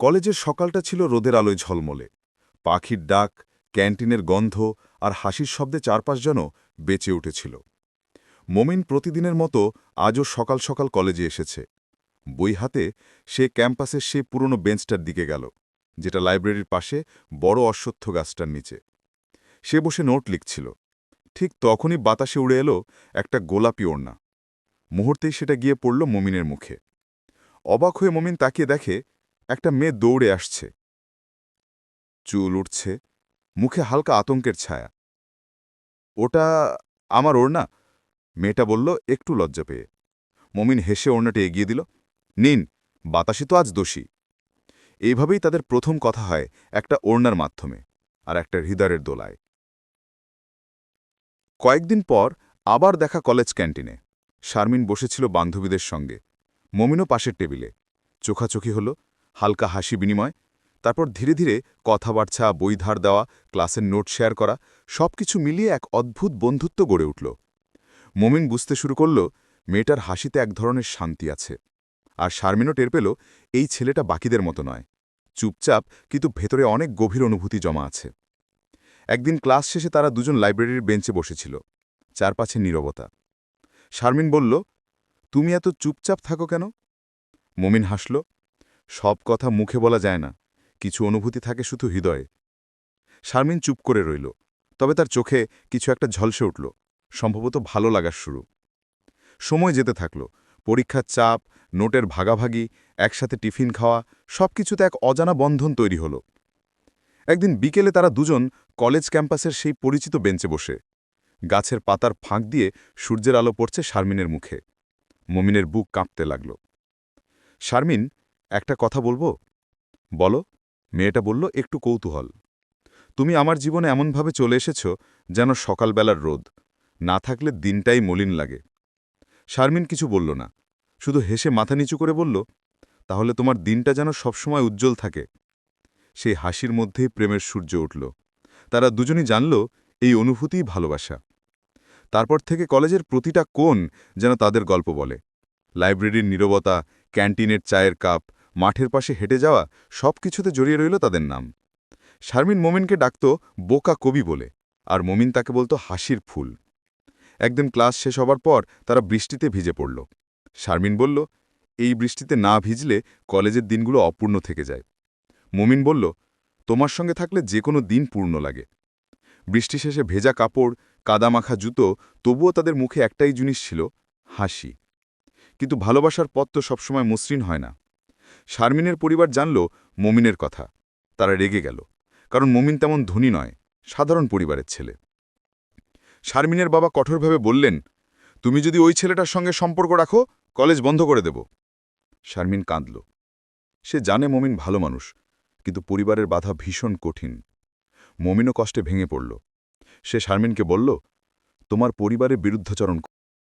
কলেজের সকালটা ছিল রোদের আলোয় ঝলমলে। পাখির ডাক, ক্যান্টিনের গন্ধ আর হাসির শব্দে চারপাশ যেন বেঁচে উঠেছিল। মমিন প্রতিদিনের মতো আজও সকাল সকাল কলেজে এসেছে। বই হাতে সে ক্যাম্পাসের সে পুরনো বেঞ্চটার দিকে গেল, যেটা লাইব্রেরির পাশে বড় অশ্বত্থ গাছটার নিচে। সে বসে নোট লিখছিল। ঠিক তখনই বাতাসে উড়ে এলো একটা গোলাপি ওড়না। মুহূর্তেই সেটা গিয়ে পড়ল মমিনের মুখে। অবাক হয়ে মমিন তাকিয়ে দেখে একটা মেয়ে দৌড়ে আসছে। চুল উঠছে, মুখে হালকা আতঙ্কের ছায়া। ওটা আমার ওড়না? মেয়েটা বলল, একটু লজ্জা পেয়ে। মমিন হেসে ওড়নাটি এগিয়ে দিল। নিন, বাতাসে তো আজ দোষী। এইভাবেই তাদের প্রথম কথা হয় একটা ওড়নার মাধ্যমে আর একটা হৃদয়ের দোলায়। কয়েকদিন পর আবার দেখা কলেজ ক্যান্টিনে। শারমিন বসেছিল বান্ধবীদের সঙ্গে। মমিনও পাশের টেবিলে। চোখাচোখি হল। হালকা হাসি বিনিময়, তারপর ধীরে ধীরে কথাবার্তা বই ধার দেওয়া, ক্লাসের নোট শেয়ার করা সব কিছু মিলিয়ে এক অদ্ভুত বন্ধুত্ব গড়ে উঠল। মমিন বুঝতে শুরু করল, মেয়েটার হাসিতে এক ধরনের শান্তি আছে। আর শারমিনও টের পেল, এই ছেলেটা বাকিদের মতো নয়। চুপচাপ, কিন্তু ভেতরে অনেক গভীর অনুভূতি জমা আছে। একদিন ক্লাস শেষে তারা দুজন লাইব্রেরির বেঞ্চে বসেছিল, চারপাশে নীরবতা। শারমিন বলল, তুমি এত চুপচাপ থাকো কেন? মমিন হাসল সব কথা মুখে বলা যায় না, কিছু অনুভূতি থাকে শুধু হৃদয়ে। শারমিন চুপ করে রইল, তবে তার চোখে কিছু একটা ঝলসে উঠল, সম্ভবত ভালো লাগার শুরু। সময় যেতে থাকল, পরীক্ষার চাপ, নোটের ভাগাভাগি, একসাথে টিফিন খাওয়া সব কিছুতে এক অজানা বন্ধন তৈরি হল। একদিন বিকেলে তারা দুজন কলেজ ক্যাম্পাসের সেই পরিচিত বেঞ্চে বসে। গাছের পাতার ফাঁক দিয়ে সূর্যের আলো পড়ছে শারমিনের মুখে। মমিনের বুক কাঁপতে লাগল। শারমিন একটা কথা বলব? বলো। মেয়েটা বলল, একটু কৌতূহল। তুমি আমার জীবনে এমনভাবে চলে এসেছ যেন সকালবেলার রোদ। না থাকলে দিনটাই মলিন লাগে। শারমিন কিছু বলল না। শুধু হেসে মাথা নিচু করে বলল, তাহলে তোমার দিনটা যেন সবসময় উজ্জ্বল থাকে। সেই হাসির মধ্যেই প্রেমের সূর্য উঠল। তারা দুজনই জানল, এই অনুভূতিই ভালোবাসা। তারপর থেকে কলেজের প্রতিটা কোণ যেন তাদের গল্প বলে। লাইব্রেরির নীরবতা, ক্যান্টিনের চায়ের কাপ মাঠের পাশে হেঁটে যাওয়া সব কিছুতে জড়িয়ে রইল তাদের নাম। শারমিন মোমিনকে ডাকত বোকা কবি বলে, আর মোমিন তাকে বলতো হাসির ফুল। একদিন ক্লাস শেষ হবার পর তারা বৃষ্টিতে ভিজে পড়ল। শারমিন বলল, এই বৃষ্টিতে না ভিজলে কলেজের দিনগুলো অপূর্ণ থেকে যায়। মোমিন বলল, তোমার সঙ্গে থাকলে যে কোনো দিন পূর্ণ লাগে। বৃষ্টি শেষে ভেজা কাপড়, কাদামাখা জুতো, তবুও তাদের মুখে একটাই জিনিস ছিল, হাসি। কিন্তু ভালোবাসার পথ তো সবসময় মসৃণ হয় না। শারমিনের পরিবার জানল মমিনের কথা। তারা রেগে গেল। কারণ মমিন তেমন ধনী নয়, সাধারণ পরিবারের ছেলে। শারমিনের বাবা কঠোরভাবে বললেন, তুমি যদি ওই ছেলেটার সঙ্গে সম্পর্ক রাখো, কলেজ বন্ধ করে দেব। শারমিন কাঁদল। সে জানে মমিন ভালো মানুষ, কিন্তু পরিবারের বাধা ভীষণ কঠিন। মমিনও কষ্টে ভেঙে পড়ল। সে শারমিনকে বলল, তোমার পরিবারের বিরুদ্ধাচরণ